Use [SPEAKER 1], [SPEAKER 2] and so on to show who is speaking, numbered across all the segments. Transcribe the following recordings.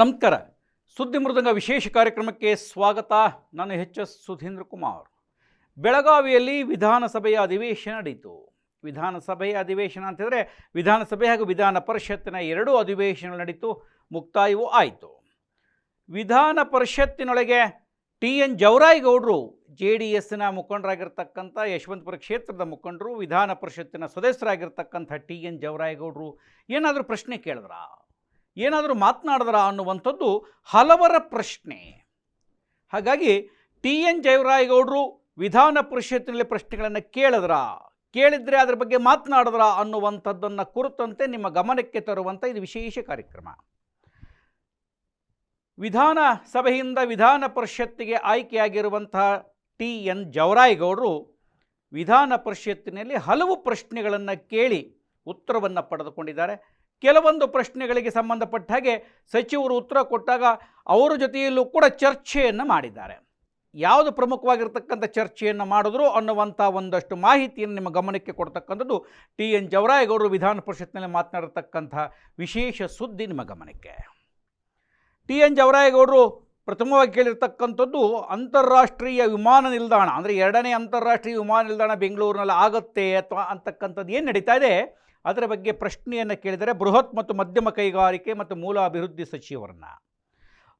[SPEAKER 1] ನಮಸ್ಕಾರ. ಸುದ್ದಿ ಮೃದಂಗ ವಿಶೇಷ ಕಾರ್ಯಕ್ರಮಕ್ಕೆ ಸ್ವಾಗತ. ನಾನು ಎಚ್ ಎಸ್ ಸುಧೀಂದ್ರ ಕುಮಾರ್. ಬೆಳಗಾವಿಯಲ್ಲಿ ವಿಧಾನಸಭೆಯ ಅಧಿವೇಶನ ನಡೆಯಿತು ವಿಧಾನಸಭೆಯ ಅಧಿವೇಶನ ಅಂತಂದರೆ ವಿಧಾನಸಭೆ ಹಾಗೂ ವಿಧಾನ ಪರಿಷತ್ತಿನ ಎರಡೂ ಅಧಿವೇಶನಗಳು ನಡೀತು, ಮುಕ್ತಾಯವೂ ಆಯಿತು. ವಿಧಾನ ಪರಿಷತ್ತಿನೊಳಗೆ ಟಿ ಎನ್ ಜವರಾಯಗೌಡರು ಜೆ ಡಿ ಎಸ್ನ ಮುಖಂಡರಾಗಿರ್ತಕ್ಕಂಥ ಯಶವಂತಪುರ ಕ್ಷೇತ್ರದ ಮುಖಂಡರು, ವಿಧಾನ ಪರಿಷತ್ತಿನ ಸದಸ್ಯರಾಗಿರ್ತಕ್ಕಂಥ ಟಿ ಎನ್ ಜವರಾಯಗೌಡರು ಏನಾದರೂ ಪ್ರಶ್ನೆ ಕೇಳಿದ್ರ? ಏನಾದರೂ ಮಾತನಾಡಿದ್ರ ಅನ್ನುವಂಥದ್ದು ಹಲವರ ಪ್ರಶ್ನೆ. ಹಾಗಾಗಿ ಟಿ ಎನ್ ಜಯರಾಯಗೌಡರು ವಿಧಾನ ಪರಿಷತ್ತಿನಲ್ಲಿ ಪ್ರಶ್ನೆಗಳನ್ನು ಕೇಳಿದ್ರ? ಕೇಳಿದರೆ ಅದರ ಬಗ್ಗೆ ಮಾತನಾಡಿದ್ರ ಅನ್ನುವಂಥದ್ದನ್ನು ಕುರಿತಂತೆ ನಿಮ್ಮ ಗಮನಕ್ಕೆ ತರುವಂಥ ಇದು ವಿಶೇಷ ಕಾರ್ಯಕ್ರಮ. ವಿಧಾನ ಸಭೆಯಿಂದ ವಿಧಾನ ಪರಿಷತ್ತಿಗೆ ಆಯ್ಕೆಯಾಗಿರುವಂತಹ ಟಿ ಎನ್ ಜವರಾಯಗೌಡರು ವಿಧಾನ ಪರಿಷತ್ತಿನಲ್ಲಿ ಹಲವು ಪ್ರಶ್ನೆಗಳನ್ನು ಕೇಳಿ ಉತ್ತರವನ್ನು ಪಡೆದುಕೊಂಡಿದ್ದಾರೆ. ಕೆಲವೊಂದು ಪ್ರಶ್ನೆಗಳಿಗೆ ಸಂಬಂಧಪಟ್ಟ ಹಾಗೆ ಸಚಿವರು ಉತ್ತರ ಕೊಟ್ಟಾಗ ಅವರ ಜೊತೆಯಲ್ಲೂ ಕೂಡ ಚರ್ಚೆಯನ್ನು ಮಾಡಿದ್ದಾರೆ. ಯಾವುದು ಪ್ರಮುಖವಾಗಿರ್ತಕ್ಕಂಥ ಚರ್ಚೆಯನ್ನು ಮಾಡಿದ್ರು ಅನ್ನುವಂಥ ಒಂದಷ್ಟು ಮಾಹಿತಿಯನ್ನು ನಿಮ್ಮ ಗಮನಕ್ಕೆ ಕೊಡ್ತಕ್ಕಂಥದ್ದು ಟಿ ಎನ್ ಜವರಾಯಗೌಡರು ವಿಧಾನ ಪರಿಷತ್ನಲ್ಲಿ ಮಾತನಾಡಿರ್ತಕ್ಕಂಥ ವಿಶೇಷ ಸುದ್ದಿ ನಿಮ್ಮ ಗಮನಕ್ಕೆ. ಟಿ ಎನ್ ಜವರಾಯಗೌಡರು ಪ್ರಥಮವಾಗಿ ಕೇಳಿರ್ತಕ್ಕಂಥದ್ದು ಅಂತಾರಾಷ್ಟ್ರೀಯ ವಿಮಾನ ನಿಲ್ದಾಣ, ಅಂದರೆ ಎರಡನೇ ಅಂತಾರಾಷ್ಟ್ರೀಯ ವಿಮಾನ ನಿಲ್ದಾಣ ಬೆಂಗಳೂರಿನಲ್ಲಿ ಆಗುತ್ತೆ ಅಥವಾ ಅಂತಕ್ಕಂಥದ್ದು ಏನು ನಡೀತಾ ಇದೆ? ಅದರ ಬಗ್ಗೆ ಪ್ರಶ್ನೆಯನ್ನು ಕೇಳಿದರೆ ಬೃಹತ್ ಮತ್ತು ಮಧ್ಯಮ ಕೈಗಾರಿಕೆ ಮತ್ತು ಮೂಲ ಅಭಿವೃದ್ಧಿ ಸಚಿವರನ್ನ.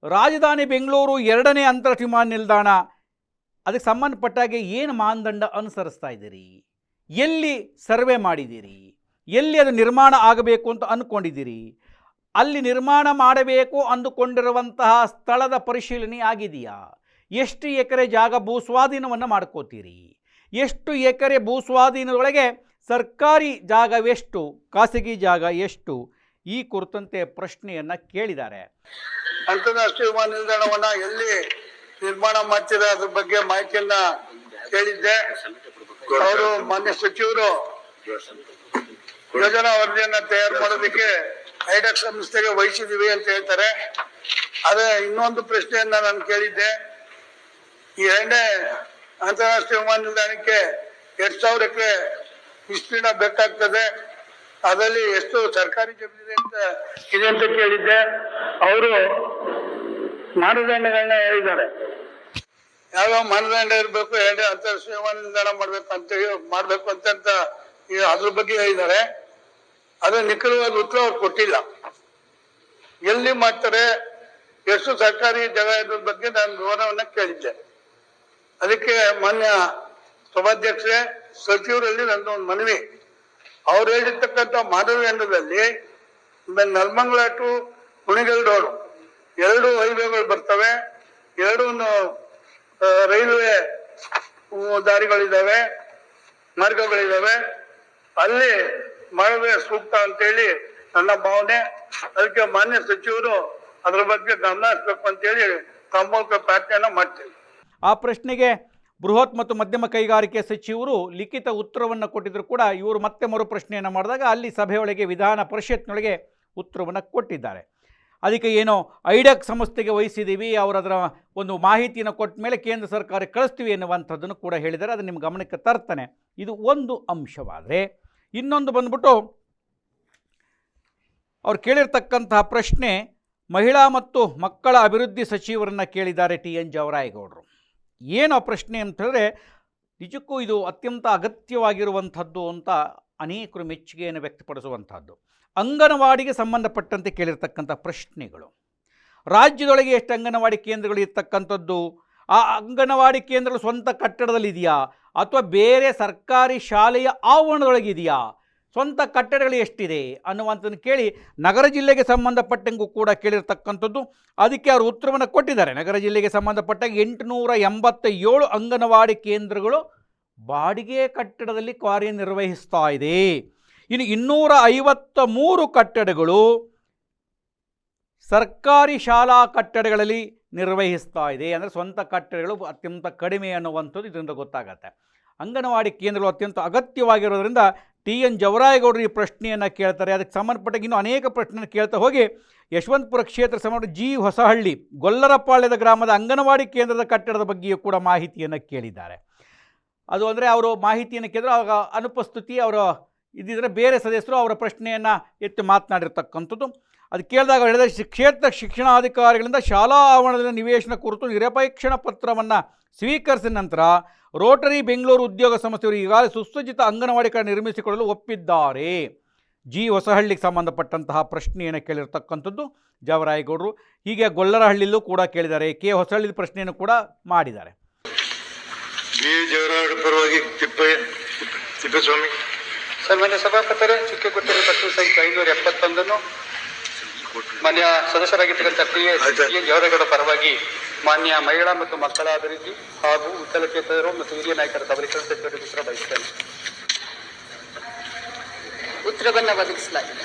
[SPEAKER 1] ರಾಜಧಾನಿ ಬೆಂಗಳೂರು ಎರಡನೇ ಅಂತರ ವಿಮಾನ ನಿಲ್ದಾಣ ಅದಕ್ಕೆ ಸಂಬಂಧಪಟ್ಟಾಗೆ ಏನು ಮಾನದಂಡ ಅನುಸರಿಸ್ತಾ ಇದ್ದೀರಿ? ಎಲ್ಲಿ ಸರ್ವೆ ಮಾಡಿದ್ದೀರಿ? ಎಲ್ಲಿ ಅದು ನಿರ್ಮಾಣ ಆಗಬೇಕು ಅಂತ ಅಂದ್ಕೊಂಡಿದ್ದೀರಿ ಅಲ್ಲಿ ನಿರ್ಮಾಣ ಮಾಡಬೇಕು ಅಂದುಕೊಂಡಿರುವಂತಹ ಸ್ಥಳದ ಪರಿಶೀಲನೆ ಆಗಿದೆಯಾ? ಎಷ್ಟು ಎಕರೆ ಜಾಗ ಭೂಸ್ವಾಧೀನವನ್ನು ಮಾಡ್ಕೋತೀರಿ? ಎಷ್ಟು ಎಕರೆ ಭೂಸ್ವಾಧೀನದೊಳಗೆ ಸರ್ಕಾರಿ ಜಾಗವೆಷ್ಟು ಖಾಸಗಿ ಜಾಗ ಎಷ್ಟು? ಈ ಕುರಿತಂತೆ ಪ್ರಶ್ನೆಯನ್ನು ಕೇಳಿದ್ದಾರೆ.
[SPEAKER 2] ಅಂತಾರಾಷ್ಟ್ರೀಯ ವಿಮಾನ ನಿಲ್ದಾಣವನ್ನ ಎಲ್ಲಿ ನಿರ್ಮಾಣ ಮಾಡ್ತೀರಾ ಅದ್ರ ಬಗ್ಗೆ ಮಾಹಿತಿಯನ್ನ ಕೇಳಿದ್ದೆ. ಅವರು ಮಾನ್ಯ ಸಚಿವರು ಯೋಜನಾ ವರದಿಯನ್ನ ತಯಾರು ಮಾಡೋದಕ್ಕೆ ಐಡಕ್ ಸಂಸ್ಥೆಗೆ ವಹಿಸಿದೀವಿ ಅಂತ ಹೇಳ್ತಾರೆ. ಅದೇ ಇನ್ನೊಂದು ಪ್ರಶ್ನೆಯನ್ನ ನಾನು ಕೇಳಿದ್ದೆ. ಈ ಎರಡನೇ ಅಂತಾರಾಷ್ಟ್ರೀಯ ವಿಮಾನ ನಿಲ್ದಾಣಕ್ಕೆ ಎರಡ್ ಸಾವಿರಕ್ಕೆ ವಿಸ್ತೀರ್ಣ ಬೇಕಾಗ್ತದೆ. ಅದರಲ್ಲಿ ಎಷ್ಟು ಸರ್ಕಾರಿ ಜಮೀನಿದೆ ಅಂತ ಇದೆ ಅಂತ ಕೇಳಿದ್ದೆ. ಅವರು ಮಾನದಂಡಗಳನ್ನ ಹೇಳಿದ್ದಾರೆ. ಯಾವ ಮಾನದಂಡ ಇರಬೇಕು ಹೇಳಿ ಅಂತಾರಾಷ್ಟ್ರೀಯ ನಿಲ್ದಾಣ ಮಾಡ್ಬೇಕು ಅಂತ ಮಾಡ್ಬೇಕು ಅಂತ ಅದ್ರ ಬಗ್ಗೆ ಹೇಳಿದ್ದಾರೆ. ಅದ್ರ ನಿಖರವಾದ ಉತ್ತರ ಅವ್ರು ಕೊಟ್ಟಿಲ್ಲ. ಎಲ್ಲಿ ಮಾಡ್ತಾರೆ, ಎಷ್ಟು ಸರ್ಕಾರಿ ಜಾಗ ಇದ್ರ ಬಗ್ಗೆ ನಾನು ವಿವರವನ್ನ ಕೇಳಿದ್ದೆ. ಅದಕ್ಕೆ ಮಾನ್ಯ ಸಭಾಧ್ಯಕ್ಷರೇ ಸಚಿವರಲ್ಲಿ ನನ್ನ ಒಂದು ಮನವಿ. ಅವ್ರು ಹೇಳಿರ್ತಕ್ಕಂಥ ಮಾನದಂಡದಲ್ಲಿ ನಲ್ಮಂಗಲ ಟು ಕುಣಿಗಲ್ ರೋಡ್. ಎರಡು ಹೈವೇಗಳು ಬರ್ತವೆ ಎರಡು ರೈಲ್ವೆ ದಾರಿಗಳಿದ್ದಾವೆ ಮಾರ್ಗಗಳಿದ್ದಾವೆ ಅಲ್ಲಿ ಮಾಡುವೆ ಸೂಕ್ತ ಅಂತೇಳಿ ನನ್ನ ಭಾವನೆ. ಅದಕ್ಕೆ ಮಾನ್ಯ ಸಚಿವರು ಅದ್ರ ಬಗ್ಗೆ ಗಮನ ಹರಿಸ್ಬೇಕು ಅಂತೇಳಿ ತಮ್ಮ ಪ್ರಾರ್ಥನೆ ಮಾಡ್ತೇವೆ
[SPEAKER 1] ಆ ಪ್ರಶ್ನೆಗೆ ಬೃಹತ್ ಮತ್ತು ಮಧ್ಯಮ ಕೈಗಾರಿಕೆ ಸಚಿವರು ಲಿಖಿತ ಉತ್ತರವನ್ನು ಕೊಟ್ಟಿದ್ದರೂ ಕೂಡ ಇವರು ಮತ್ತೆ ಮರು ಪ್ರಶ್ನೆಯನ್ನು ಮಾಡಿದಾಗ ಅಲ್ಲಿ ಸಭೆಯೊಳಗೆ ವಿಧಾನ ಪರಿಷತ್ನೊಳಗೆ ಉತ್ತರವನ್ನು ಕೊಟ್ಟಿದ್ದಾರೆ. ಅದಕ್ಕೆ ಏನೋ ಐಡಕ್ ಸಂಸ್ಥೆಗೆ ವಹಿಸಿದ್ದೀವಿ, ಅವರು ಅದರ ಒಂದು ಮಾಹಿತಿಯನ್ನು ಕೊಟ್ಟ ಮೇಲೆ ಕೇಂದ್ರ ಸರ್ಕಾರ ಕಳಿಸ್ತೀವಿ ಎನ್ನುವಂಥದ್ದನ್ನು ಕೂಡ ಹೇಳಿದ್ದಾರೆ. ಅದು ನಿಮ್ಮ ಗಮನಕ್ಕೆ ತರ್ತಾನೆ. ಇದು ಒಂದು ಅಂಶವಾದರೆ ಇನ್ನೊಂದು ಬಂದ್ಬಿಟ್ಟು ಅವ್ರು ಕೇಳಿರ್ತಕ್ಕಂತಹ ಪ್ರಶ್ನೆ ಮಹಿಳಾ ಮತ್ತು ಮಕ್ಕಳ ಅಭಿವೃದ್ಧಿ ಸಚಿವರನ್ನು ಕೇಳಿದ್ದಾರೆ ಟಿ ಎನ್ ಜವರಾಯಗೌಡರು. ಏನು ಆ ಪ್ರಶ್ನೆ ಅಂತ ಹೇಳಿದ್ರೆ ನಿಜಕ್ಕೂ ಇದು ಅತ್ಯಂತ ಅಗತ್ಯವಾಗಿರುವಂಥದ್ದು ಅಂತ ಅನೇಕರು ಮೆಚ್ಚುಗೆಯನ್ನು ವ್ಯಕ್ತಪಡಿಸುವಂಥದ್ದು. ಅಂಗನವಾಡಿಗೆ ಸಂಬಂಧಪಟ್ಟಂತೆ ಕೇಳಿರ್ತಕ್ಕಂಥ ಪ್ರಶ್ನೆಗಳು. ರಾಜ್ಯದೊಳಗೆ ಎಷ್ಟು ಅಂಗನವಾಡಿ ಕೇಂದ್ರಗಳು ಇರ್ತಕ್ಕಂಥದ್ದು? ಆ ಅಂಗನವಾಡಿ ಕೇಂದ್ರಗಳು ಸ್ವಂತ ಕಟ್ಟಡದಲ್ಲಿ ಇದೆಯಾ ಅಥವಾ ಬೇರೆ ಸರ್ಕಾರಿ ಶಾಲೆಯ ಆವರಣದೊಳಗಿದೆಯಾ? ಸ್ವಂತ ಕಟ್ಟಡಗಳು ಎಷ್ಟಿದೆ ಅನ್ನುವಂಥದ್ದನ್ನು ಕೇಳಿ ನಗರ ಜಿಲ್ಲೆಗೆ ಸಂಬಂಧಪಟ್ಟಂಗೂ ಕೂಡ ಕೇಳಿರ್ತಕ್ಕಂಥದ್ದು. ಅದಕ್ಕೆ ಅವರು ಉತ್ತರವನ್ನು ಕೊಟ್ಟಿದ್ದಾರೆ. ನಗರ ಜಿಲ್ಲೆಗೆ ಸಂಬಂಧಪಟ್ಟಾಗ ಎಂಟುನೂರ ಎಂಬತ್ತ ಏಳು ಅಂಗನವಾಡಿ ಕೇಂದ್ರಗಳು ಬಾಡಿಗೆ ಕಟ್ಟಡದಲ್ಲಿ ಕಾರ್ಯನಿರ್ವಹಿಸ್ತಾ ಇದೆ. ಇನ್ನು ಇನ್ನೂರ ಐವತ್ತ ಮೂರು ಕಟ್ಟಡಗಳು ಸರ್ಕಾರಿ ಶಾಲಾ ಕಟ್ಟಡಗಳಲ್ಲಿ ನಿರ್ವಹಿಸ್ತಾ ಇದೆ. ಅಂದರೆ ಸ್ವಂತ ಕಟ್ಟಡಗಳು ಅತ್ಯಂತ ಕಡಿಮೆ ಅನ್ನುವಂಥದ್ದು ಇದರಿಂದ ಗೊತ್ತಾಗತ್ತೆ. ಅಂಗನವಾಡಿ ಕೇಂದ್ರಗಳು ಅತ್ಯಂತ ಅಗತ್ಯವಾಗಿರೋದ್ರಿಂದ ಟಿ ಎನ್ ಜವರಾಯಗೌಡರು ಈ ಪ್ರಶ್ನೆಯನ್ನು ಕೇಳ್ತಾರೆ. ಅದಕ್ಕೆ ಸಂಬಂಧಪಟ್ಟ ಇನ್ನೂ ಅನೇಕ ಪ್ರಶ್ನೆಯನ್ನು ಕೇಳ್ತಾ ಹೋಗಿ, ಯಶವಂತಪುರ ಕ್ಷೇತ್ರ ಸಂಬಂಧ ಜಿ ಹೊಸಹಳ್ಳಿ, ಗೊಲ್ಲರಪಾಳ್ಯದ ಗ್ರಾಮದ ಅಂಗನವಾಡಿ ಕೇಂದ್ರದ ಕಟ್ಟಡದ ಬಗ್ಗೆಯೂ ಕೂಡ ಮಾಹಿತಿಯನ್ನು ಕೇಳಿದ್ದಾರೆ. ಅದು ಅಂದರೆ ಅವರು ಮಾಹಿತಿಯನ್ನು ಕೇಳಿದ್ರೆ ಆವಾಗ ಅನುಪಸ್ಥಿತಿ, ಅವರ ಇದ್ದಿದ್ರೆ ಬೇರೆ ಸದಸ್ಯರು ಅವರ ಪ್ರಶ್ನೆಯನ್ನು ಎತ್ತಿ ಮಾತನಾಡಿರ್ತಕ್ಕಂಥದ್ದು. ಅದು ಕೇಳಿದಾಗ ಹೇಳಿದ ಕ್ಷೇತ್ರ ಶಿಕ್ಷಣಾಧಿಕಾರಿಗಳಿಂದ ಶಾಲಾ ಆವರಣದಲ್ಲಿ ನಿವೇಶನ ಕುರಿತು ನಿರಪೇಕ್ಷಣ ಪತ್ರವನ್ನು ಸ್ವೀಕರಿಸಿದ ನಂತರ ರೋಟರಿ ಬೆಂಗಳೂರು ಉದ್ಯೋಗ ಸಂಸ್ಥೆಯವರು ಈಗಾಗಲೇ ಸುಸಜ್ಜಿತ ಅಂಗನವಾಡಿ ಕಡೆ ನಿರ್ಮಿಸಿಕೊಳ್ಳಲು ಒಪ್ಪಿದ್ದಾರೆ. ಜಿ ಹೊಸಹಳ್ಳಿಗೆ ಸಂಬಂಧಪಟ್ಟಂತಹ ಪ್ರಶ್ನೆಯನ್ನು ಕೇಳಿರ್ತಕ್ಕಂಥದ್ದು ಜವರಾಯಗೌಡರು. ಹೀಗೆ ಗೊಲ್ಲರಹಳ್ಳಿಯಲ್ಲೂ ಕೂಡ ಕೇಳಿದ್ದಾರೆ. ಕೆ ಹೊಸಹಳ್ಳಿ ಪ್ರಶ್ನೆಯನ್ನು ಕೂಡ ಮಾಡಿದ್ದಾರೆ.
[SPEAKER 3] ಬಿ ಜವರಾಡ್ ಪರವಾಗಿ ತಿಪ್ಪ ತಿಪ್ಪಸ್ವಾಮಿ.
[SPEAKER 4] ಸನ್ಮಾನ್ಯ ಸಭಾಪತಿಯರೇ ಚುಕ್ಕೆ ಪ್ರಶ್ನೆ ಸಂಖ್ಯೆ ಐನೂರ ಎಪ್ಪತ್ತೊಂದನ್ನು ಮಾನ್ಯ ಸದಸ್ಯರಾಗಿರ್ತಕ್ಕಂಥ ಪಿ ಎಸ್
[SPEAKER 3] ಆಯ್ತು.
[SPEAKER 4] ಪಿ ಎನ್ ಜವರೇಗೌಡ ಪರವಾಗಿ ಮಾನ್ಯ ಮಹಿಳಾ ಮತ್ತು ಮಕ್ಕಳ ಅಭಿವೃದ್ಧಿ ಹಾಗೂ ವಿಕಲಚೇತನರು ಮತ್ತು ಹಿರಿಯ ನಾಯಕರ ಸಬಲೀಕರಣ ಸಚಿವರು ಉತ್ತರ ಬಯಸ್ತೇನೆ.
[SPEAKER 5] ಉತ್ತರವನ್ನು ಒದಗಿಸಲಾಗಿದೆ.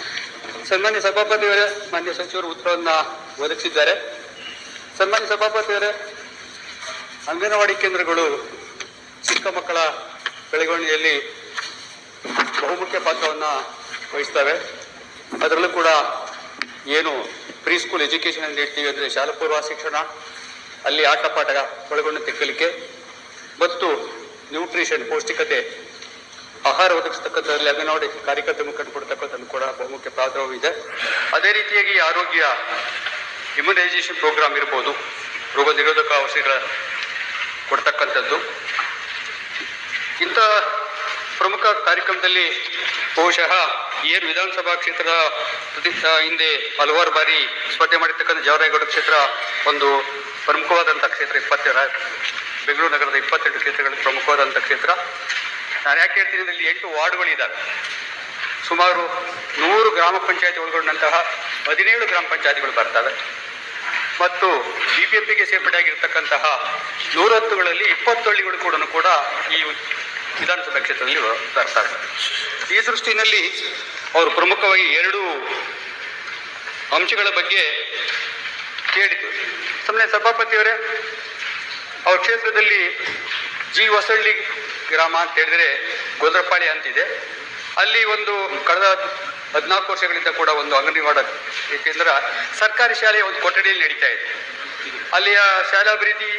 [SPEAKER 4] ಸನ್ಮಾನ್ಯ ಸಭಾಪತಿಯವರೇ ಮಾನ್ಯ ಸಚಿವರು ಉತ್ತರವನ್ನು ಒದಗಿಸಿದ್ದಾರೆ. ಸನ್ಮಾನ್ಯ ಸಭಾಪತಿಯವರೇ ಅಂಗನವಾಡಿ ಕೇಂದ್ರಗಳು ಚಿಕ್ಕ ಮಕ್ಕಳ ಬೆಳವಣಿಗೆಯಲ್ಲಿ ಬಹುಮುಖ್ಯ ಪಾತ್ರವನ್ನು ವಹಿಸ್ತವೆ ಅದರಲ್ಲೂ ಕೂಡ ಏನು ಪ್ರೀ ಸ್ಕೂಲ್ ಎಜುಕೇಷನ್ ಹೇಳ್ತೀವಿ ಅಂದರೆ ಶಾಲಾ ಪೂರ್ವ ಶಿಕ್ಷಣ, ಅಲ್ಲಿ ಆಟ ಪಾಠ ಒಳಗೊಂಡು ತೆಕ್ಕಲಿಕ್ಕೆ. ಮತ್ತು ನ್ಯೂಟ್ರಿಷನ್, ಪೌಷ್ಟಿಕತೆ, ಆಹಾರ ಒದಗಿಸ್ತಕ್ಕಂಥದ್ರಲ್ಲಿ ಅಂಗನವಾಡಿ ಕಾರ್ಯಕರ್ತ ಮುಖಂಡ ಕೊಡ್ತಕ್ಕಂಥದ್ದು ಕೂಡ ಬಹುಮುಖ್ಯ ಪಾತ್ರವಿದೆ ಅದೇ ರೀತಿಯಾಗಿ ಆರೋಗ್ಯ ಇಮ್ಯುನೈಸೇಷನ್ ಪ್ರೋಗ್ರಾಮ್ ಇರ್ಬೋದು, ರೋಗ ನಿರೋಧಕ ಔಷಧಿಗಳ ಕೊಡ್ತಕ್ಕಂಥದ್ದು. ಇಂಥ ಪ್ರಮುಖ ಕಾರ್ಯಕ್ರಮದಲ್ಲಿ ಬಹುಶಃ ಏನು ವಿಧಾನಸಭಾ ಕ್ಷೇತ್ರದ ಪ್ರತಿ ಹಿಂದೆ ಹಲವಾರು ಬಾರಿ ಸ್ಪರ್ಧೆ ಮಾಡಿರ್ತಕ್ಕಂಥ ಜವರಾಯಗೌಡ ಕ್ಷೇತ್ರ ಒಂದು ಪ್ರಮುಖವಾದಂಥ ಕ್ಷೇತ್ರ ಇಪ್ಪತ್ತೆರ ಬೆಂಗಳೂರು ನಗರದ ಇಪ್ಪತ್ತೆಂಟು ಕ್ಷೇತ್ರಗಳಲ್ಲಿ ಪ್ರಮುಖವಾದಂಥ ಕ್ಷೇತ್ರ. ನಾನು ಯಾಕೆ ಹೇಳ್ತೀನಿ ಅಂದ್ರೆ ಇಲ್ಲಿ ಎಂಟು ವಾರ್ಡ್ಗಳಿದ್ದಾವೆ. ಸುಮಾರು ನೂರು ಗ್ರಾಮ ಪಂಚಾಯತಿ ಒಳಗೊಂಡಂತಹ ಹದಿನೇಳು ಗ್ರಾಮ ಪಂಚಾಯತಿಗಳು ಬರ್ತವೆ. ಮತ್ತು ಬಿ ಪಿ ಎಫ್ ಸೇರ್ಪಡೆಯಾಗಿರ್ತಕ್ಕಂತಹ ನೂರತ್ತುಗಳಲ್ಲಿ ಇಪ್ಪತ್ತು ಹಳ್ಳಿಗಳು ಕೂಡ ಈ ವಿಧಾನಸಭಾ ಕ್ಷೇತ್ರದಲ್ಲಿ ಬರ್ತಾರೆ. ಈ ದೃಷ್ಟಿನಲ್ಲಿ ಅವರು ಪ್ರಮುಖವಾಗಿ ಎರಡು ಅಂಶಗಳ ಬಗ್ಗೆ ಕೇಳಿತು ಸುಮ್ಮನೆ ಸಭಾಪತಿಯವರೇ, ಅವ್ರ ಕ್ಷೇತ್ರದಲ್ಲಿ ಜಿ ಹೊಸಳ್ಳಿ ಗ್ರಾಮ ಅಂತ ಹೇಳಿದ್ರೆ ಗೋದ್ರಪಾಳಿ ಅಂತಿದೆ. ಅಲ್ಲಿ ಒಂದು ಕಳೆದ ಹದಿನಾಲ್ಕು ವರ್ಷಗಳಿಂದ ಕೂಡ ಒಂದು ಅಂಗನವಾಡ ಕೇಂದ್ರ ಸರ್ಕಾರಿ ಶಾಲೆಯ ಒಂದು ಕೊಠಡಿಯಲ್ಲಿ ನಡೀತಾ ಇದೆ. ಅಲ್ಲಿಯ ಶಾಲಾಭಿವೃದ್ಧಿ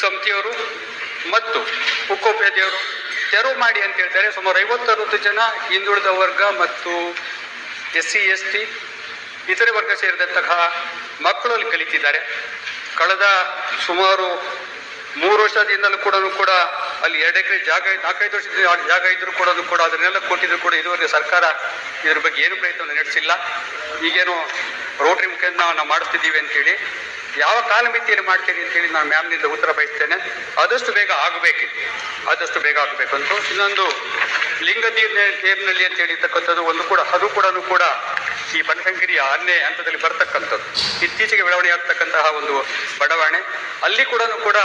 [SPEAKER 4] ಸಮಿತಿಯವರು ಮತ್ತು ಉಕ್ಕೋಪಾಧ್ಯಾಯರು ತೆರವು ಮಾಡಿ ಅಂತ ಹೇಳ್ತಾರೆ. ಸುಮಾರು ಐವತ್ತರವತ್ತು ಜನ ಹಿಂದುಳಿದ ವರ್ಗ ಮತ್ತು ಎಸ್ ಸಿ ಎಸ್ ಟಿ ಇತರೆ ವರ್ಗ ಸೇರಿದಂತಹ ಮಕ್ಕಳು ಅಲ್ಲಿ ಕಲಿತಿದ್ದಾರೆ. ಕಳೆದ ಸುಮಾರು ಮೂರು ವರ್ಷದಿಂದಲೂ ಕೂಡ ಕೂಡ ಅಲ್ಲಿ ಎರಡು ಎಕರೆ ಜಾಗ, ನಾಲ್ಕೈದು ವರ್ಷದಿಂದ ಆ ಜಾಗ ಇದ್ರೂ ಕೂಡ ಕೂಡ ಅದನ್ನೆಲ್ಲ ಕೊಟ್ಟಿದ್ರು ಕೂಡ ಇದುವರೆಗೆ ಸರ್ಕಾರ ಇದ್ರ ಬಗ್ಗೆ ಏನು ಪ್ರಯತ್ನ ನಡೆಸಿಲ್ಲ. ಈಗೇನು ರೋಟ್ರಿ ನಾವು ನಾವು ಮಾಡಿಸ್ತಿದ್ದೀವಿ ಅಂತೇಳಿ ಯಾವ ಕಾಲಮಿತಿಯಲ್ಲಿ ಮಾಡ್ತೀರಿ ಅಂತೇಳಿ ನಾನು ಮ್ಯಾಮ್ನಿಂದ ಉತ್ತರ ಬಯಸ್ತೇನೆ. ಆದಷ್ಟು ಬೇಗ ಆಗಬೇಕು ಆದಷ್ಟು ಬೇಗ ಆಗಬೇಕು ಅಂತ ಇನ್ನೊಂದು ಲಿಂಗ ತೀರ್ನ ತೀರ್ನಲ್ಲಿ ಅಂತ ಹೇಳಿರ್ತಕ್ಕಂಥದ್ದು ಒಂದು ಕೂಡ, ಅದು ಕೂಡ ಕೂಡ ಈ ಬನಶಂಕರಿಯ ಆರನೇ ಹಂತದಲ್ಲಿ ಬರ್ತಕ್ಕಂಥದ್ದು. ಇತ್ತೀಚೆಗೆ ಬೆಳವಣಿಗೆ ಆಗ್ತಕ್ಕಂತಹ ಒಂದು ಬಡಾವಣೆ. ಅಲ್ಲಿ ಕೂಡ ಕೂಡ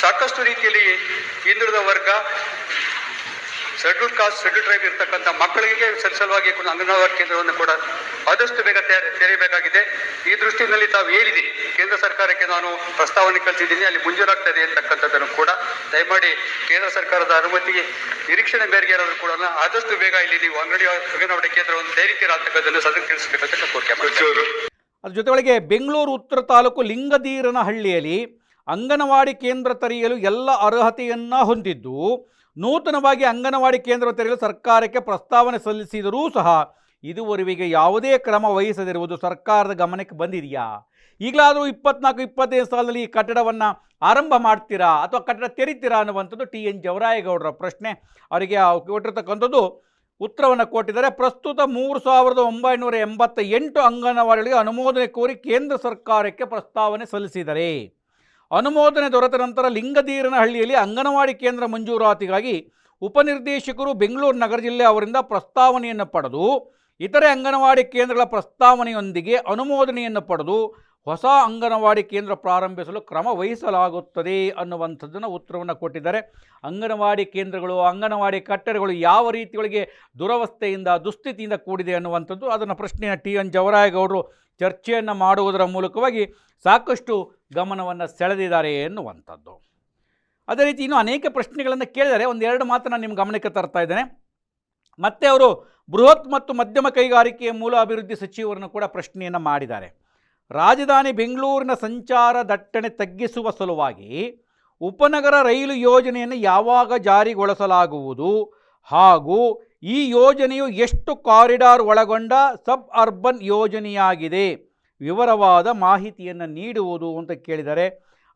[SPEAKER 4] ಸಾಕಷ್ಟು ರೀತಿಯಲ್ಲಿ ಹಿಂದುಳಿದ ವರ್ಗ ಶೆಡ್ಯೂಲ್ ಕಾಸ್ಟ್ ಶೆಡ್ಯೂಲ್ ಟ್ರೈಬ್ ಇರ್ತಕ್ಕಂಥ ಮಕ್ಕಳಿಗೆ ಸಲ್- ಸಲುವಾಗಿ ಕೂಡ ಅಂಗನವಾಡಿ ಕೇಂದ್ರವನ್ನು ಕೂಡ ಆದಷ್ಟು ಬೇಗ ತೆರೆ- ತೆರೆಯಬೇಕಾಗಿದೆ. ಈ ದೃಷ್ಟಿಯಲ್ಲಿ ತಾವು ಹೇಳಿದೆ ಕೇಂದ್ರ ಸರ್ಕಾರಕ್ಕೆ ನಾನು ಪ್ರಸ್ತಾವನೆ ಕಳಿಸಿದ್ದೀನಿ ಅಲ್ಲಿ ಮುಂಜೂರಾಗ್ತದೆ ಅಂತಕ್ಕಂಥದ್ದನ್ನು ಕೂಡ ದಯಮಾಡಿ ಕೇಂದ್ರ ಸರ್ಕಾರದ ಅನುಮತಿಗೆ ನಿರೀಕ್ಷಣೆ ಮೇರೆಗೆ ಇರೋದು ಕೂಡ ಆದಷ್ಟು ಬೇಗ ಇಲ್ಲಿ ನೀವು ಅಂಗಡಿ ಅಂಗನವಾಡಿ ಕೇಂದ್ರವನ್ನು ತೆರೀತೀರಾ ಅಂತಕ್ಕಂಥದ್ದನ್ನು ಸದನ ತಿಳಿಸಬೇಕಂತ ಕೋರಿಕೆ
[SPEAKER 1] ಅದ್ರ ಜೊತೆಗಳಿಗೆ ಬೆಂಗಳೂರು ಉತ್ತರ ತಾಲೂಕು ಲಿಂಗದೀರನಹಳ್ಳಿಯಲ್ಲಿ ಅಂಗನವಾಡಿ ಕೇಂದ್ರ ತೆರೆಯಲು ಎಲ್ಲ ಅರ್ಹತೆಯನ್ನು ಹೊಂದಿದ್ದು ನೂತನವಾಗಿ ಅಂಗನವಾಡಿ ಕೇಂದ್ರ ತೆರೆಯಲು ಸರ್ಕಾರಕ್ಕೆ ಪ್ರಸ್ತಾವನೆ ಸಲ್ಲಿಸಿದರೂ ಸಹ ಇದುವರೆಗೆ ಯಾವುದೇ ಕ್ರಮ ವಹಿಸದಿರುವುದು ಸರ್ಕಾರದ ಗಮನಕ್ಕೆ ಬಂದಿದೆಯಾ? ಈಗಲಾದರೂ ಇಪ್ಪತ್ನಾಲ್ಕು, ಇಪ್ಪತ್ತೈದು ಸಾಲದಲ್ಲಿ ಈ ಕಟ್ಟಡವನ್ನು ಆರಂಭ ಮಾಡ್ತೀರಾ ಅಥವಾ ಕಟ್ಟಡ ತೆರಿತೀರಾ ಅನ್ನುವಂಥದ್ದು ಟಿ ಎನ್ ಜವರಾಯಗೌಡರ ಪ್ರಶ್ನೆ. ಅವರಿಗೆ ಕೊಟ್ಟಿರ್ತಕ್ಕಂಥದ್ದು ಉತ್ತರವನ್ನು ಕೊಟ್ಟಿದ್ದಾರೆ. ಪ್ರಸ್ತುತ ಮೂರು ಸಾವಿರದ ಒಂಬೈನೂರ ಎಂಬತ್ತ ಎಂಟು ಅಂಗನವಾಡಿಗಳಿಗೆ ಅನುಮೋದನೆ ಕೋರಿ ಕೇಂದ್ರ ಸರ್ಕಾರಕ್ಕೆ ಪ್ರಸ್ತಾವನೆ ಸಲ್ಲಿಸಿದ್ದಾರೆ. ಅನುಮೋದನೆ ದೊರೆತ ನಂತರ ಲಿಂಗದೀರನಹಳ್ಳಿಯಲ್ಲಿ ಅಂಗನವಾಡಿ ಕೇಂದ್ರ ಮಂಜೂರಾತಿಗಾಗಿ ಉಪನಿರ್ದೇಶಕರು ಬೆಂಗಳೂರು ನಗರ ಜಿಲ್ಲೆ ಅವರಿಂದ ಪ್ರಸ್ತಾವನೆಯನ್ನು ಪಡೆದು, ಇತರೆ ಅಂಗನವಾಡಿ ಕೇಂದ್ರಗಳ ಪ್ರಸ್ತಾವನೆಯೊಂದಿಗೆ ಅನುಮೋದನೆಯನ್ನು ಪಡೆದು ಹೊಸ ಅಂಗನವಾಡಿ ಕೇಂದ್ರ ಪ್ರಾರಂಭಿಸಲು ಕ್ರಮ ವಹಿಸಲಾಗುತ್ತದೆ ಅನ್ನುವಂಥದ್ದನ್ನು ಉತ್ತರವನ್ನು ಕೊಟ್ಟಿದ್ದಾರೆ. ಅಂಗನವಾಡಿ ಕೇಂದ್ರಗಳು, ಅಂಗನವಾಡಿ ಕಟ್ಟಡಗಳು ಯಾವ ರೀತಿಯೊಳಗೆ ದುರವಸ್ಥೆಯಿಂದ, ದುಸ್ಥಿತಿಯಿಂದ ಕೂಡಿದೆ ಅನ್ನುವಂಥದ್ದು ಅದನ್ನು ಪ್ರಶ್ನೆಯ ಟಿ. ಎನ್. ಜವರಾಯಗೌಡರು ಚರ್ಚೆಯನ್ನು ಮಾಡುವುದರ ಮೂಲಕವಾಗಿ ಸಾಕಷ್ಟು ಗಮನವನ್ನು ಸೆಳೆದಿದ್ದಾರೆ ಎನ್ನುವಂಥದ್ದು. ಅದೇ ರೀತಿ ಇನ್ನೂ ಅನೇಕ ಪ್ರಶ್ನೆಗಳನ್ನು ಕೇಳಿದರೆ ಒಂದೆರಡು ನಾನು ನಿಮ್ಮ ಗಮನಕ್ಕೆ ತರ್ತಾ ಇದ್ದೇನೆ. ಮತ್ತೆ ಅವರು ಬೃಹತ್ ಮತ್ತು ಮಧ್ಯಮ ಕೈಗಾರಿಕೆಯ ಮೂಲ ಅಭಿವೃದ್ಧಿ ಸಚಿವರನ್ನು ಕೂಡ ಪ್ರಶ್ನೆಯನ್ನು ಮಾಡಿದ್ದಾರೆ. ರಾಜಧಾನಿ ಬೆಂಗಳೂರಿನ ಸಂಚಾರ ದಟ್ಟಣೆ ತಗ್ಗಿಸುವ ಸಲುವಾಗಿ ಉಪನಗರ ರೈಲು ಯೋಜನೆಯನ್ನು ಯಾವಾಗ ಜಾರಿಗೊಳಿಸಲಾಗುವುದು ಹಾಗೂ ಈ ಯೋಜನೆಯು ಎಷ್ಟು ಕಾರಿಡಾರ್ ಒಳಗೊಂಡ ಸಬ್ ಅರ್ಬನ್ ಯೋಜನೆಯಾಗಿದೆ ವಿವರವಾದ ಮಾಹಿತಿಯನ್ನು ನೀಡುವುದು ಅಂತ ಕೇಳಿದರೆ,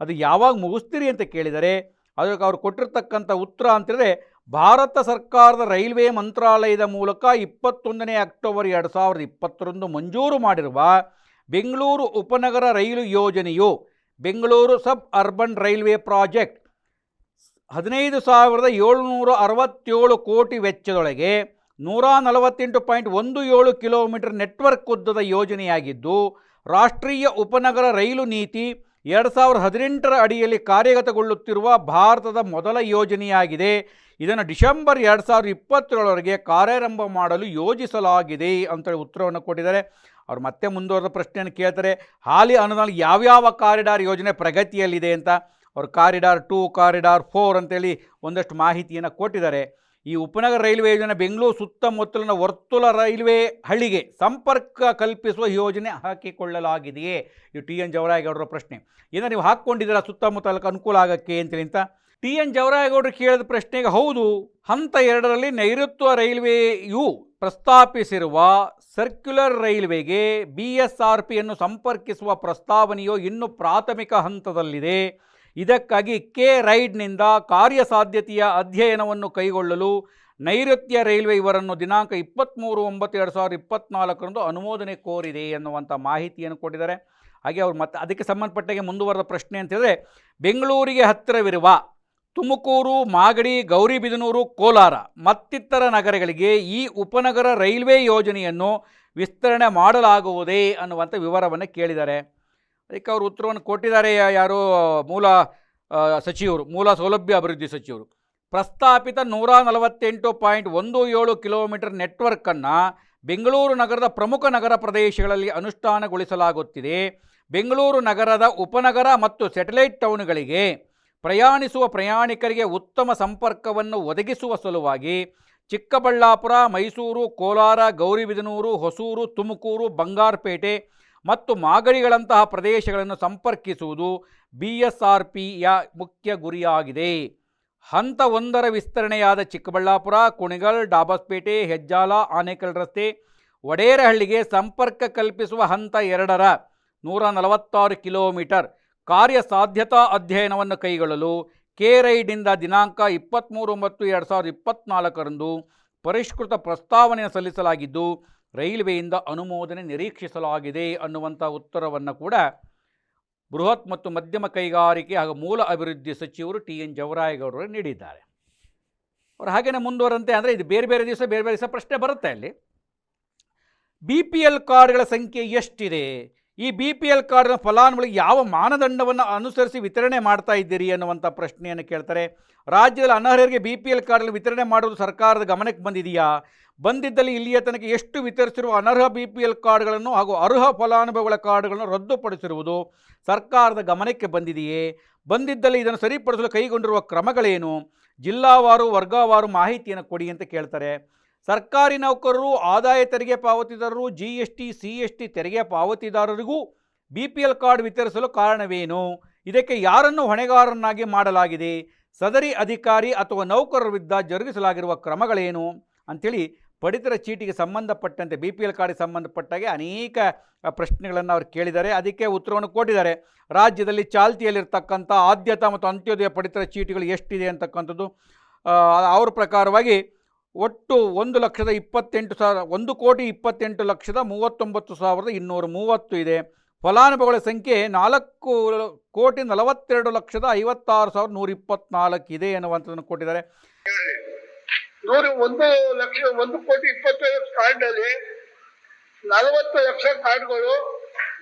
[SPEAKER 1] ಅದು ಯಾವಾಗ ಮುಗಿಸ್ತೀರಿ ಅಂತ ಕೇಳಿದರೆ, ಅದಕ್ಕೆ ಅವರು ಕೊಟ್ಟಿರ್ತಕ್ಕಂಥ ಉತ್ತರ ಅಂತಂದರೆ ಭಾರತ ಸರ್ಕಾರದ ರೈಲ್ವೆ ಮಂತ್ರಾಲಯದ ಮೂಲಕ ಇಪ್ಪತ್ತೊಂದನೇ ಅಕ್ಟೋಬರ್ ಎರಡು ಸಾವಿರದ ಇಪ್ಪತ್ತರಂದು ಮಂಜೂರು ಮಾಡಿರುವ ಬೆಂಗಳೂರು ಉಪನಗರ ರೈಲು ಯೋಜನೆಯು Bengaluru sub urban railway project ಹದಿನೈದು ಸಾವಿರದ ಏಳುನೂರ ಅರವತ್ತೇಳು ಕೋಟಿ ವೆಚ್ಚದೊಳಗೆ ನೂರ ನಲವತ್ತೆಂಟು ಪಾಯಿಂಟ್ ಒಂದು ಏಳು ಕಿಲೋಮೀಟರ್ ನೆಟ್ವರ್ಕ್ ಉದ್ದದ ಯೋಜನೆಯಾಗಿದ್ದು, ರಾಷ್ಟ್ರೀಯ ಉಪನಗರ ರೈಲು ನೀತಿ ಎರಡು ಸಾವಿರದ ಹದಿನೆಂಟರ ಅಡಿಯಲ್ಲಿ ಕಾರ್ಯಗತಗೊಳ್ಳುತ್ತಿರುವ ಭಾರತದ ಮೊದಲ ಯೋಜನೆಯಾಗಿದೆ. ಇದನ್ನು ಡಿಸೆಂಬರ್ ಎರಡು ಸಾವಿರದ ಇಪ್ಪತ್ತೇಳರವರೆಗೆ ಕಾರ್ಯಾರಂಭ ಮಾಡಲು ಯೋಜಿಸಲಾಗಿದೆ ಅಂತೇಳಿ ಉತ್ತರವನ್ನು ಕೊಟ್ಟಿದ್ದಾರೆ. ಅವ್ರು ಮತ್ತೆ ಮುಂದುವರೆದ ಪ್ರಶ್ನೆಯನ್ನು ಕೇಳ್ತಾರೆ. ಹಾಲಿ ಅನುದಾನ ಯಾವ್ಯಾವ ಕಾರಿಡಾರ್ ಯೋಜನೆ ಪ್ರಗತಿಯಲ್ಲಿದೆ ಅಂತ ಅವ್ರು ಕಾರಿಡಾರ್ ಟೂ, ಕಾರಿಡಾರ್ ಫೋರ್ ಅಂತೇಳಿ ಒಂದಷ್ಟು ಮಾಹಿತಿಯನ್ನು ಕೊಟ್ಟಿದ್ದಾರೆ. ಈ ಉಪನಗರ ರೈಲ್ವೆ ಯೋಜನೆ ಬೆಂಗಳೂರು ಸುತ್ತಮುತ್ತಲಿನ ವರ್ತುಲ ರೈಲ್ವೆ ಹಳ್ಳಿಗೆ ಸಂಪರ್ಕ ಕಲ್ಪಿಸುವ ಯೋಜನೆ ಹಾಕಿಕೊಳ್ಳಲಾಗಿದೆಯೇ? ಇದು ಟಿ ಎನ್ ಜವರಾಯಗೌಡರ ಪ್ರಶ್ನೆ. ಏನೋ ನೀವು ಹಾಕ್ಕೊಂಡಿದ್ದೀರಾ ಸುತ್ತಮುತ್ತಲಕ್ಕೆ ಅನುಕೂಲ ಆಗೋಕ್ಕೆ ಅಂತೇಳಿ ಅಂತ? ಟಿ ಎನ್ ಜವರಾಯಗೌಡರು ಕೇಳಿದ ಪ್ರಶ್ನೆಗೆ ಹೌದು, ಹಂತ ಎರಡರಲ್ಲಿ ನೈಋತ್ಯ ರೈಲ್ವೆಯು ಪ್ರಸ್ತಾಪಿಸಿರುವ ಸರ್ಕ್ಯುಲರ್ ರೈಲ್ವೆಗೆ ಬಿ ಎಸ್ ಆರ್ ಪಿಯನ್ನು ಸಂಪರ್ಕಿಸುವ ಪ್ರಸ್ತಾವನೆಯು ಇನ್ನೂ ಪ್ರಾಥಮಿಕ ಹಂತದಲ್ಲಿದೆ. ಇದಕ್ಕಾಗಿ ಕೆ ರೈಡ್ನಿಂದ ಕಾರ್ಯಸಾಧ್ಯತೆಯ ಅಧ್ಯಯನವನ್ನು ಕೈಗೊಳ್ಳಲು ನೈಋತ್ಯ ರೈಲ್ವೆ ಇವರನ್ನು ದಿನಾಂಕ ಇಪ್ಪತ್ತ್ಮೂರು ಒಂಬತ್ತು ಎರಡು ಸಾವಿರದ ಇಪ್ಪತ್ತ್ನಾಲ್ಕರಂದು ಅನುಮೋದನೆ ಕೋರಿದೆ ಎನ್ನುವಂಥ ಮಾಹಿತಿಯನ್ನು ಕೊಟ್ಟಿದ್ದಾರೆ. ಹಾಗೆ ಅವರು ಮತ್ತೆ ಅದಕ್ಕೆ ಸಂಬಂಧಪಟ್ಟಾಗೆ ಮುಂದುವರೆದ ಪ್ರಶ್ನೆ ಅಂತಂದರೆ ಬೆಂಗಳೂರಿಗೆ ಹತ್ತಿರವಿರುವ ತುಮಕೂರು, ಮಾಗಡಿ ಗೌರಿಬಿದನೂರು ಕೋಲಾರ ಮತ್ತಿತರ ನಗರಗಳಿಗೆ ಈ ಉಪನಗರ ರೈಲ್ವೆ ಯೋಜನೆಯನ್ನು ವಿಸ್ತರಣೆ ಮಾಡಲಾಗುವುದೇ ಅನ್ನುವಂಥ ವಿವರವನ್ನು ಕೇಳಿದ್ದಾರೆ. ಅದಕ್ಕೆ ಅವರು ಉತ್ತರವನ್ನು ಕೊಟ್ಟಿದ್ದಾರೆ ಯಾರು? ಮೂಲ ಸಚಿವರು, ಮೂಲ ಸೌಲಭ್ಯ ಅಭಿವೃದ್ಧಿ ಸಚಿವರು. ಪ್ರಸ್ತಾಪಿತ ನೂರ ನಲವತ್ತೆಂಟು ಪಾಯಿಂಟ್ ಒಂದು ಏಳು ಕಿಲೋಮೀಟರ್ ನೆಟ್ವರ್ಕನ್ನು ಬೆಂಗಳೂರು ನಗರದ ಪ್ರಮುಖ ನಗರ ಪ್ರದೇಶಗಳಲ್ಲಿ ಅನುಷ್ಠಾನಗೊಳಿಸಲಾಗುತ್ತಿದೆ. ಬೆಂಗಳೂರು ನಗರದ ಉಪನಗರ ಮತ್ತು ಸ್ಯಾಟಲೈಟ್ ಟೌನ್ಗಳಿಗೆ ಪ್ರಯಾಣಿಸುವ ಪ್ರಯಾಣಿಕರಿಗೆ ಉತ್ತಮ ಸಂಪರ್ಕವನ್ನು ಒದಗಿಸುವ ಸಲುವಾಗಿ ಚಿಕ್ಕಬಳ್ಳಾಪುರ, ಮೈಸೂರು, ಕೋಲಾರ, ಗೌರಿಬಿದನೂರು, ಹೊಸೂರು, ತುಮಕೂರು, ಬಂಗಾರಪೇಟೆ ಮತ್ತು ಮಾಗಡಿಗಳಂತಹ ಪ್ರದೇಶಗಳನ್ನು ಸಂಪರ್ಕಿಸುವುದು ಬಿ ಎಸ್ ಆರ್ ಪಿಯ ಮುಖ್ಯ ಗುರಿಯಾಗಿದೆ. ಹಂತ ಒಂದರ ವಿಸ್ತರಣೆಯಾದ ಚಿಕ್ಕಬಳ್ಳಾಪುರ, ಕುಣಿಗಲ್, ಡಾಬಸ್ಪೇಟೆ, ಹೆಜ್ಜಾಲ, ಆನೇಕಲ್ ರಸ್ತೆ, ಒಡೇರಹಳ್ಳಿಗೆ ಸಂಪರ್ಕ ಕಲ್ಪಿಸುವ ಹಂತ ಎರಡರ ನೂರ ನಲವತ್ತಾರು ಕಿಲೋಮೀಟರ್ ಕಾರ್ಯಸಾಧ್ಯತಾ ಅಧ್ಯಯನವನ್ನು ಕೈಗೊಳ್ಳಲು ಕೆ ರೈಡ್ನಿಂದ ದಿನಾಂಕ ಇಪ್ಪತ್ತ್ಮೂರು ಮತ್ತು ಎರಡು ಸಾವಿರದ ಇಪ್ಪತ್ತ್ನಾಲ್ಕರಂದು ಪರಿಷ್ಕೃತ ಪ್ರಸ್ತಾವನೆಯನ್ನು ಸಲ್ಲಿಸಲಾಗಿದ್ದು, ರೈಲ್ವೆಯಿಂದ ಅನುಮೋದನೆ ನಿರೀಕ್ಷಿಸಲಾಗಿದೆ ಅನ್ನುವಂಥ ಉತ್ತರವನ್ನು ಕೂಡ ಬೃಹತ್ ಮತ್ತು ಮಧ್ಯಮ ಕೈಗಾರಿಕೆ ಹಾಗೂ ಮೂಲ ಅಭಿವೃದ್ಧಿ ಸಚಿವರು ಟಿ ಎನ್ ಜವರಾಯಗೌಡರು ನೀಡಿದ್ದಾರೆ. ಅವರು ಹಾಗೆಯೇ ಮುಂದುವರಂತೆ ಅಂದರೆ ಇದು ಬೇರೆ ಬೇರೆ ದಿವಸ, ಬೇರೆ ಬೇರೆ ದಿವಸ ಪ್ರಶ್ನೆ ಬರುತ್ತೆ ಅಲ್ಲಿ. ಬಿ ಪಿ ಎಲ್ ಕಾರ್ಡ್ಗಳ ಸಂಖ್ಯೆ ಎಷ್ಟಿದೆ? ಈ ಬಿ ಪಿ ಎಲ್ ಕಾರ್ಡ್ನ ಫಲಾನುಭವಿಗಳಿಗೆ ಯಾವ ಮಾನದಂಡವನ್ನು ಅನುಸರಿಸಿ ವಿತರಣೆ ಮಾಡ್ತಾ ಇದ್ದೀರಿ ಅನ್ನುವಂಥ ಪ್ರಶ್ನೆಯನ್ನು ಕೇಳ್ತಾರೆ. ರಾಜ್ಯದಲ್ಲಿ ಅನರ್ಹರಿಗೆ ಬಿ ಪಿ ಎಲ್ ಕಾರ್ಡಲ್ಲಿ ವಿತರಣೆ ಮಾಡೋದು ಸರ್ಕಾರದ ಗಮನಕ್ಕೆ ಬಂದಿದೆಯಾ? ಬಂದಿದ್ದಲ್ಲಿ ಇಲ್ಲಿಯ ತನಕ ಎಷ್ಟು ವಿತರಿಸಿರುವ ಅನರ್ಹ ಬಿ ಪಿ ಎಲ್ ಕಾರ್ಡ್ಗಳನ್ನು ಹಾಗೂ ಅರ್ಹ ಫಲಾನುಭವಿಗಳ ಕಾರ್ಡ್ಗಳನ್ನು ರದ್ದುಪಡಿಸಿರುವುದು ಸರ್ಕಾರದ ಗಮನಕ್ಕೆ ಬಂದಿದೆಯೇ? ಬಂದಿದ್ದಲ್ಲಿ ಇದನ್ನು ಸರಿಪಡಿಸಲು ಕೈಗೊಂಡಿರುವ ಕ್ರಮಗಳೇನು? ಜಿಲ್ಲಾವಾರು, ವರ್ಗವಾರು ಮಾಹಿತಿಯನ್ನು ಕೊಡಿ ಅಂತ ಕೇಳ್ತಾರೆ. ಸರ್ಕಾರಿ ನೌಕರರು, ಆದಾಯ ತೆರಿಗೆ ಪಾವತಿದಾರರು G S T C S T ತೆರಿಗೆ ಪಾವತಿದಾರರಿಗೂ ಬಿ ಪಿ ಎಲ್ ಕಾರ್ಡ್ ವಿತರಿಸಲು ಕಾರಣವೇನು? ಇದಕ್ಕೆ ಯಾರನ್ನು ಹೊಣೆಗಾರರನ್ನಾಗಿ ಮಾಡಲಾಗಿದೆ? ಸದರಿ ಅಧಿಕಾರಿ ಅಥವಾ ನೌಕರರ ವಿರುದ್ಧ ಜರುಗಿಸಲಾಗಿರುವ ಕ್ರಮಗಳೇನು? ಅಂಥೇಳಿ ಪಡಿತರ ಚೀಟಿಗೆ ಸಂಬಂಧಪಟ್ಟಂತೆ ಬಿ ಪಿ ಎಲ್ ಕಾರ್ಡಿಗೆ ಸಂಬಂಧಪಟ್ಟಾಗೆ ಅನೇಕ ಪ್ರಶ್ನೆಗಳನ್ನು ಅವರು ಕೇಳಿದ್ದಾರೆ. ಅದಕ್ಕೆ ಉತ್ತರವನ್ನು ಕೊಟ್ಟಿದ್ದಾರೆ. ರಾಜ್ಯದಲ್ಲಿ ಚಾಲ್ತಿಯಲ್ಲಿರ್ತಕ್ಕಂಥ ಆದ್ಯತಾ ಮತ್ತು ಅಂತ್ಯೋದಯ ಪಡಿತರ ಚೀಟಿಗಳು ಎಷ್ಟಿದೆ ಅಂತಕ್ಕಂಥದ್ದು ಅವ್ರ ಪ್ರಕಾರವಾಗಿ ಒಟ್ಟು ಒಂದು ಲಕ್ಷದ ಇಪ್ಪತ್ತೆಂಟು ಸಾವಿರ, ಒಂದು ಕೋಟಿ ಇಪ್ಪತ್ತೆಂಟು ಲಕ್ಷದ ಮೂವತ್ತೊಂಬತ್ತು ಸಾವಿರದ ಇನ್ನೂರ ಮೂವತ್ತು ಇದೆ. ಫಲಾನುಭವಿಗಳ ಸಂಖ್ಯೆ ನಾಲ್ಕು ಕೋಟಿ ನಲವತ್ತೆರಡು ಲಕ್ಷದ ಐವತ್ತಾರು ಸಾವಿರದ ನೂರ ಇಪ್ಪತ್ನಾಲ್ಕು ಇದೆ ಎನ್ನುವಂಥದ್ದನ್ನು ಕೊಟ್ಟಿದ್ದಾರೆ.
[SPEAKER 2] ನೂರು ಒಂದು ಲಕ್ಷ, ಒಂದು ಕೋಟಿ ಇಪ್ಪತ್ತೈದು ಕಾರ್ಡಲ್ಲಿ ನಲವತ್ತು ಲಕ್ಷ ಕಾರ್ಡ್ಗಳು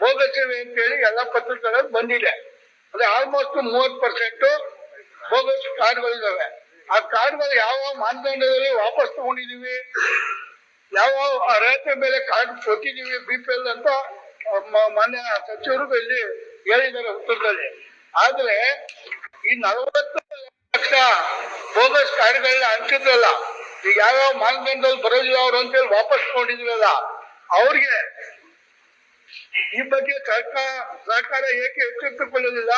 [SPEAKER 2] ಬೋಗಸಿವೆ ಅಂತೇಳಿ ಎಲ್ಲ ಪತ್ರಗಳಲ್ಲಿ ಬಂದಿದೆ. ಅದೇ ಆಲ್ಮೋಸ್ಟ್ ಮೂವತ್ತು ಪರ್ಸೆಂಟ್ ಬೋಗಸ್ ಕಾರ್ಡ್ಗಳಿದಾವೆ. ಆ ಕಾರ್ಡ್ಗಳು ಯಾವ ಮಾನದಂಡದಲ್ಲಿ ವಾಪಸ್ ತಗೊಂಡಿದೀವಿ ಯಾವ ಅರ್ಹತೆ ಮೇಲೆ ಕಾರ್ಡ್ ಕೊಟ್ಟಿದೀವಿ ಬಿ ಪಿ ಎಲ್ ಅಂತ ಮಾನ್ಯ ಸಚಿವರು ಇಲ್ಲಿ ಹೇಳಿದ್ದಾರೆ ಉತ್ತರದಲ್ಲಿ. ಆದ್ರೆ ಈ ನಲವತ್ತು ಲಕ್ಷ ಬೋಗಸ್ ಕಾರ್ಡ್ಗಳನ್ನ ಹಂಚಿದ್ರಲ್ಲ, ಈಗ ಯಾವ್ಯಾವ ಮಾನದಂಡದಲ್ಲಿ ಬರೋದಿಲ್ಲ ಅವ್ರು ಅಂತೇಳಿ ವಾಪಸ್ ತಗೊಂಡಿದ್ರಲ್ಲ ಅವ್ರಿಗೆ ಈ ಬಗ್ಗೆ ಸರ್ಕಾರ ಸರ್ಕಾರ ಏಕೆ ಎಚ್ಚೆತ್ತುಕೊಳ್ಳಲಿಲ್ಲ?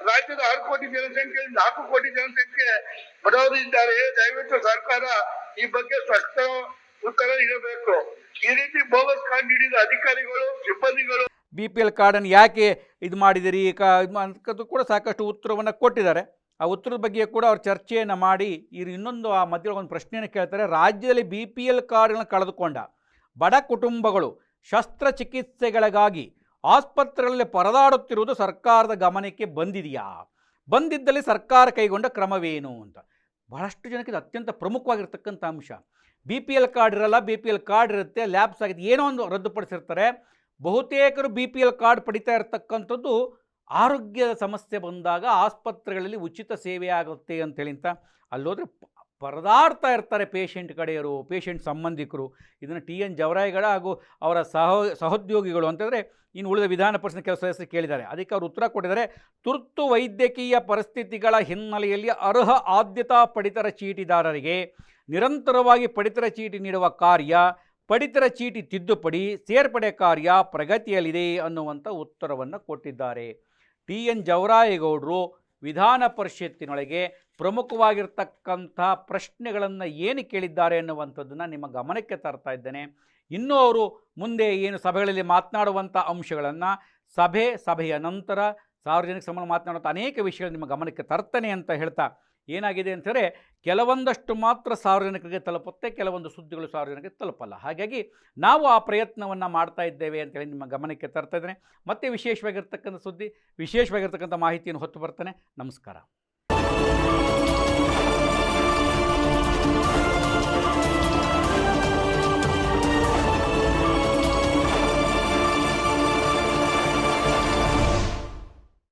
[SPEAKER 2] ರಾಜ್ಯದ ಆರು ಕೋಟಿ ಜನಸಂಖ್ಯೆಯಲ್ಲಿ ನಾಲ್ಕು ಕೋಟಿ ಜನಸಂಖ್ಯೆ ಬಡವರು ದಯವಿಟ್ಟು ಸರ್ಕಾರ ಈ ಬಗ್ಗೆ ಸ್ಪಷ್ಟ ಉತ್ತರ ನೀಡಬೇಕು. ಈ ರೀತಿ ಬೋಗಸ್ ಕಾರ್ಡ್ ನೀಡಿದ ಅಧಿಕಾರಿಗಳು, ಸಿಬ್ಬಂದಿಗಳು
[SPEAKER 1] ಬಿ ಪಿ ಎಲ್ ಕಾರ್ಡನ್ನು ಯಾಕೆ ಇದು ಮಾಡಿದಿರಿ? ಕೂಡ ಸಾಕಷ್ಟು ಉತ್ತರವನ್ನು ಕೊಟ್ಟಿದ್ದಾರೆ. ಆ ಉತ್ತರದ ಬಗ್ಗೆ ಕೂಡ ಅವ್ರು ಚರ್ಚೆಯನ್ನು ಮಾಡಿ ಇವ್ರು ಇನ್ನೊಂದು ಆ ಮಧ್ಯೆ ಒಂದು ಪ್ರಶ್ನೆಯನ್ನು ಕೇಳ್ತಾರೆ. ರಾಜ್ಯದಲ್ಲಿ ಬಿ ಪಿ ಎಲ್ ಕಾರ್ಡ್ಗಳನ್ನು ಕಳೆದುಕೊಂಡ ಬಡ ಕುಟುಂಬಗಳು ಶಸ್ತ್ರಚಿಕಿತ್ಸೆಗಳಿಗಾಗಿ ಆಸ್ಪತ್ರೆಗಳಲ್ಲಿ ಪರದಾಡುತ್ತಿರುವುದು ಸರ್ಕಾರದ ಗಮನಕ್ಕೆ ಬಂದಿದೆಯಾ? ಬಂದಿದ್ದಲ್ಲಿ ಸರ್ಕಾರ ಕೈಗೊಂಡ ಕ್ರಮವೇನು ಅಂತ. ಬಹಳಷ್ಟು ಜನಕ್ಕೆ ಇದು ಅತ್ಯಂತ ಪ್ರಮುಖವಾಗಿರ್ತಕ್ಕಂಥ ಅಂಶ. ಬಿ ಪಿ ಎಲ್ ಕಾರ್ಡ್ ಇರಲ್ಲ, ಬಿ ಪಿ ಎಲ್ ಕಾರ್ಡ್ ಇರುತ್ತೆ, ಲ್ಯಾಬ್ಸ್ ಆಗಿದೆ, ಏನೋ ಒಂದು ರದ್ದುಪಡಿಸಿರ್ತಾರೆ. ಬಹುತೇಕರು ಬಿ ಪಿ ಎಲ್ ಕಾರ್ಡ್ ಪಡಿತಾ ಇರತಕ್ಕಂಥದ್ದು ಆರೋಗ್ಯದ ಸಮಸ್ಯೆ ಬಂದಾಗ ಆಸ್ಪತ್ರೆಗಳಲ್ಲಿ ಉಚಿತ ಸೇವೆ ಆಗುತ್ತೆ ಅಂತೇಳಿ ಅಂತ ಅಲ್ಲೋದ್ರೆ ಪರದಾಡ್ತಾ ಇರ್ತಾರೆ ಪೇಷಂಟ್ ಕಡೆಯವರು ಪೇಷಂಟ್ ಸಂಬಂಧಿಕರು. ಇದನ್ನು ಟಿ ಎನ್ ಜವರಾಯಿಗಳ ಹಾಗೂ ಅವರ ಸಹೋ, ಸಹೋದ್ಯೋಗಿಗಳು ಅಂತಂದರೆ ಇನ್ನು ಉಳಿದ ವಿಧಾನ ಪರಿಷತ್ ಕೆಲಸ ಸದಸ್ಯರು ಕೇಳಿದ್ದಾರೆ. ಅದಕ್ಕೆ ಅವರು ಉತ್ತರ ಕೊಟ್ಟಿದ್ದಾರೆ, ತುರ್ತು ವೈದ್ಯಕೀಯ ಪರಿಸ್ಥಿತಿಗಳ ಹಿನ್ನೆಲೆಯಲ್ಲಿ ಅರ್ಹ ಆದ್ಯತಾ ಪಡಿತರ ಚೀಟಿದಾರರಿಗೆ ನಿರಂತರವಾಗಿ ಪಡಿತರ ಚೀಟಿ ನೀಡುವ ಕಾರ್ಯ, ಪಡಿತರ ಚೀಟಿ ತಿದ್ದುಪಡಿ, ಸೇರ್ಪಡೆ ಕಾರ್ಯ ಪ್ರಗತಿಯಲ್ಲಿದೆ ಅನ್ನುವಂಥ ಉತ್ತರವನ್ನು ಕೊಟ್ಟಿದ್ದಾರೆ. ಟಿ ಎನ್ ಜವರಾಯೇಗೌಡರು ವಿಧಾನ ಪರಿಷತ್ತಿನೊಳಗೆ ಪ್ರಮುಖವಾಗಿರ್ತಕ್ಕಂಥ ಪ್ರಶ್ನೆಗಳನ್ನು ಏನು ಕೇಳಿದ್ದಾರೆ ಅನ್ನುವಂಥದ್ದನ್ನು ನಿಮ್ಮ ಗಮನಕ್ಕೆ ತರ್ತಾ ಇದ್ದೇನೆ. ಇನ್ನೂ ಅವರು ಮುಂದೆ ಏನು ಸಭೆಗಳಲ್ಲಿ ಮಾತನಾಡುವಂಥ ಅಂಶಗಳನ್ನು ಸಭೆ ಸಭೆಯ ನಂತರ ಸಾರ್ವಜನಿಕ ಸಂಬಂಧ ಮಾತನಾಡುವಂಥ ಅನೇಕ ವಿಷಯಗಳು ನಿಮ್ಮ ಗಮನಕ್ಕೆ ತರ್ತಾನೆ ಅಂತ ಹೇಳ್ತಾ ಏನಾಗಿದೆ ಅಂತಂದರೆ ಕೆಲವೊಂದಷ್ಟು ಮಾತ್ರ ಸಾರ್ವಜನಿಕರಿಗೆ ತಲುಪುತ್ತೆ, ಕೆಲವೊಂದು ಸುದ್ದಿಗಳು ಸಾರ್ವಜನಿಕರಿಗೆ ತಲುಪಲ್ಲ. ಹಾಗಾಗಿ ನಾವು ಆ ಪ್ರಯತ್ನವನ್ನು ಮಾಡ್ತಾ ಇದ್ದೇವೆ ಅಂತೇಳಿ ನಿಮ್ಮ ಗಮನಕ್ಕೆ ತರ್ತಾ ಇದ್ದೇನೆ. ಮತ್ತೆ ವಿಶೇಷವಾಗಿರ್ತಕ್ಕಂಥ ಸುದ್ದಿ, ವಿಶೇಷವಾಗಿರ್ತಕ್ಕಂಥ ಮಾಹಿತಿಯನ್ನು ಹೊತ್ತು ಬರ್ತಾನೆ. ನಮಸ್ಕಾರ.